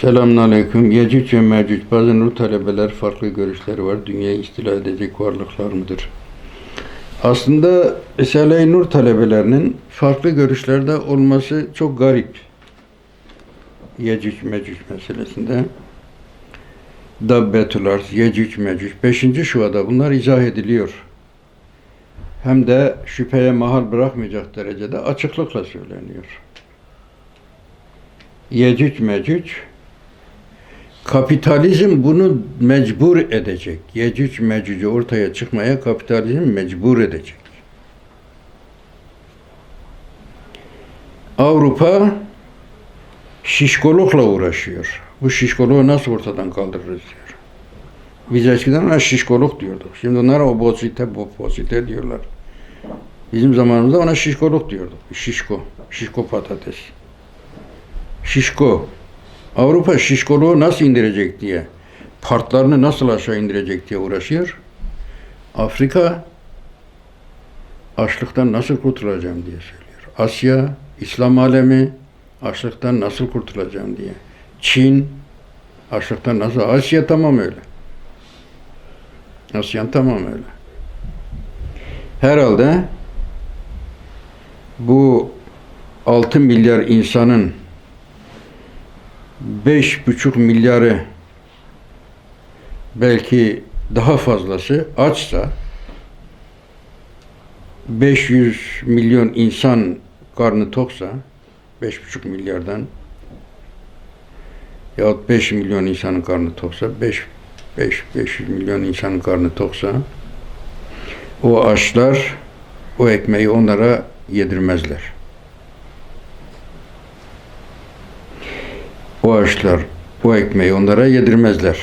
Selamünaleyküm. Yecüc ve Mecüc. Bazı nur talebeler farklı görüşleri var. Dünyayı istila edecek varlıklar mıdır? Aslında Risale-i Nur talebelerinin farklı görüşlerde olması çok garip. Yecüc Mecüc meselesinde. Dabbetül Arz, Yecüc Mecüc. Beşinci şuada bunlar izah ediliyor. Hem de şüpheye mahal bırakmayacak derecede açıklıkla söyleniyor. Yecüc Mecüc kapitalizm bunu mecbur edecek. Yecüc Mecüc'ü ortaya çıkmaya kapitalizm mecbur edecek. Avrupa şişkolukla uğraşıyor. Bu şişkoluğu nasıl ortadan kaldırırız diyor. Biz eskiden ona şişkoluk diyorduk. Şimdi onlara obozite, popozite diyorlar. Bizim zamanımızda ona şişkoluk diyorduk. Şişko, şişko patates. Şişko. Avrupa şişkoluğu nasıl indirecek diye, partlarını nasıl aşağı indirecek diye uğraşıyor. Afrika açlıktan nasıl kurtulacağım diye söylüyor. Asya, İslam alemi açlıktan nasıl kurtulacağım diye. Çin açlıktan nasıl? Asya tamam öyle. Asya tamam öyle. Herhalde bu 6 milyar insanın beş buçuk milyarı belki daha fazlası açsa 500 milyon insan karnı toksa 5,5 milyardan yahut 5 milyon insanın karnı toksa 5 5 500 milyon insanın karnı toksa o açlar o ekmeği onlara yedirmezler. O açlar o ekmeği onlara yedirmezler.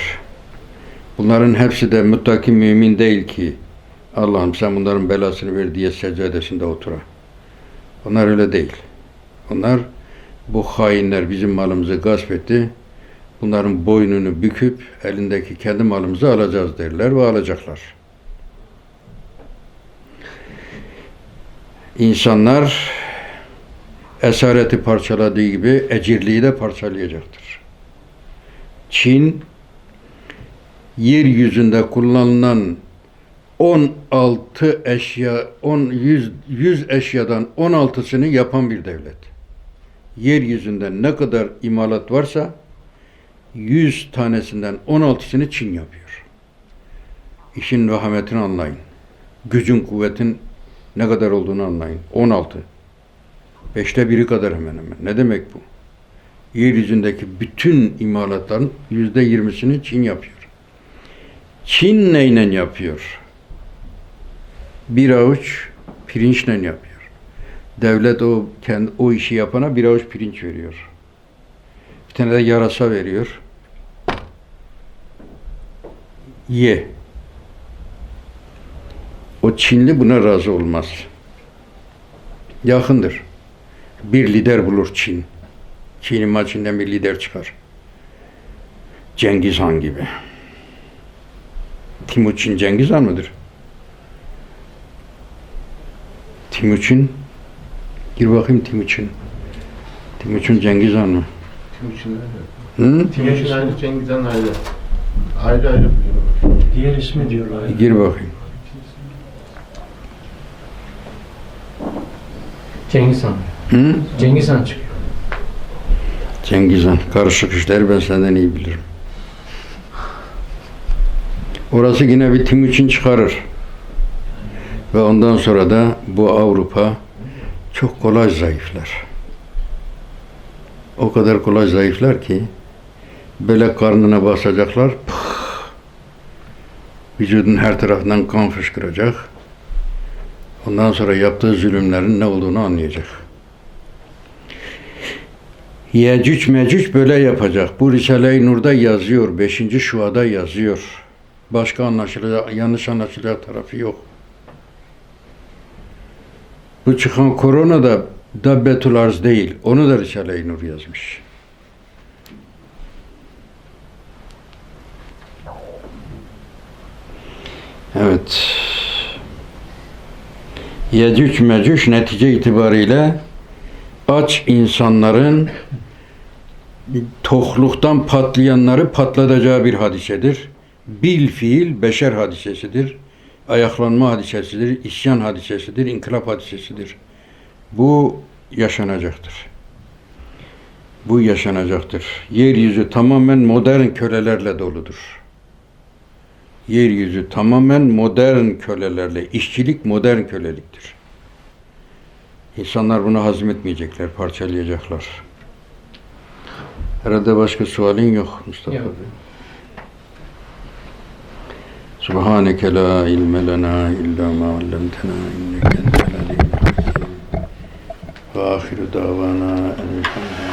Bunların hepsi de muttaki mümin değil ki Allah'ım sen bunların belasını ver diye seccadesinde otura. Onlar öyle değil. Onlar bu hainler bizim malımızı gasp etti. Bunların boynunu büküp elindeki kendi malımızı alacağız derler ve alacaklar. İnsanlar esareti parçaladığı gibi ecirliği de parçalayacaktır. Çin yeryüzünde kullanılan 16 eşya 10 100 100 eşyadan 16'sını yapan bir devlet. Yeryüzünde ne kadar imalat varsa 100 tanesinden 16'sını Çin yapıyor. İşin vahametini anlayın. Gücün, kuvvetin ne kadar olduğunu anlayın. 16. Beşte biri kadar hemen hemen. Ne demek bu? Yeryüzündeki bütün imalatların yüzde yirmisini Çin yapıyor. Çin neyle yapıyor? Bir avuç pirinçle yapıyor. Devlet o kendi o işi yapana bir avuç pirinç veriyor. Bir tane de yarasa veriyor. Ye. O Çinli buna razı olmaz. Yakındır. Bir lider bulur Çin. Çin'in maçından bir lider çıkar. Cengiz Han gibi. Timuçin Cengiz Han mıdır? Timuçin Gir bakayım Timuçin. Timuçin Cengiz Han mı? Timuçin ayrı. Hı? Timuçin ayrı, Cengiz Han ayrı. Ayrı ayrı. Diğer ismi diyorlar. Gir bakayım. Cengiz Han. Hı? Cengiz Han çıkıyor. Cengiz Han. Karışık işleri ben senden iyi bilirim. Orası yine bir Timuçin çıkarır. Ve ondan sonra da bu Avrupa çok kolay zayıflar. O kadar kolay zayıflar ki böyle karnına basacaklar. pıh, vücudun her tarafından kan fışkıracak. Ondan sonra yaptığı zulümlerin ne olduğunu anlayacak. Yecüc Mecüc böyle yapacak. Bu Risale-i Nur'da yazıyor. Beşinci şuada yazıyor. Başka anlaşılacak, yanlış anlaşılacak tarafı yok. Bu çıkan korona da Dabbetul Arz değil. Onu da Risale-i Nur yazmış. Evet. Yecüc Mecüc netice itibariyle aç insanların tokluktan patlayanları patlatacağı bir hadisedir. Bil fiil beşer hadisesidir. Ayaklanma hadisesidir, isyan hadisesidir, inkılap hadisesidir. Bu yaşanacaktır. Bu yaşanacaktır. Yeryüzü tamamen modern kölelerle doludur. Yeryüzü tamamen modern kölelerle, işçilik modern köleliktir. İnsanlar bunu hazmetmeyecekler, parçalayacaklar. Herhalde başka sualin yok Mustafa Yok. Bey. Subhaneke la ilme lena illa ma allamtena inneke entel hakim. Ve ahiru davana elhamdülillah.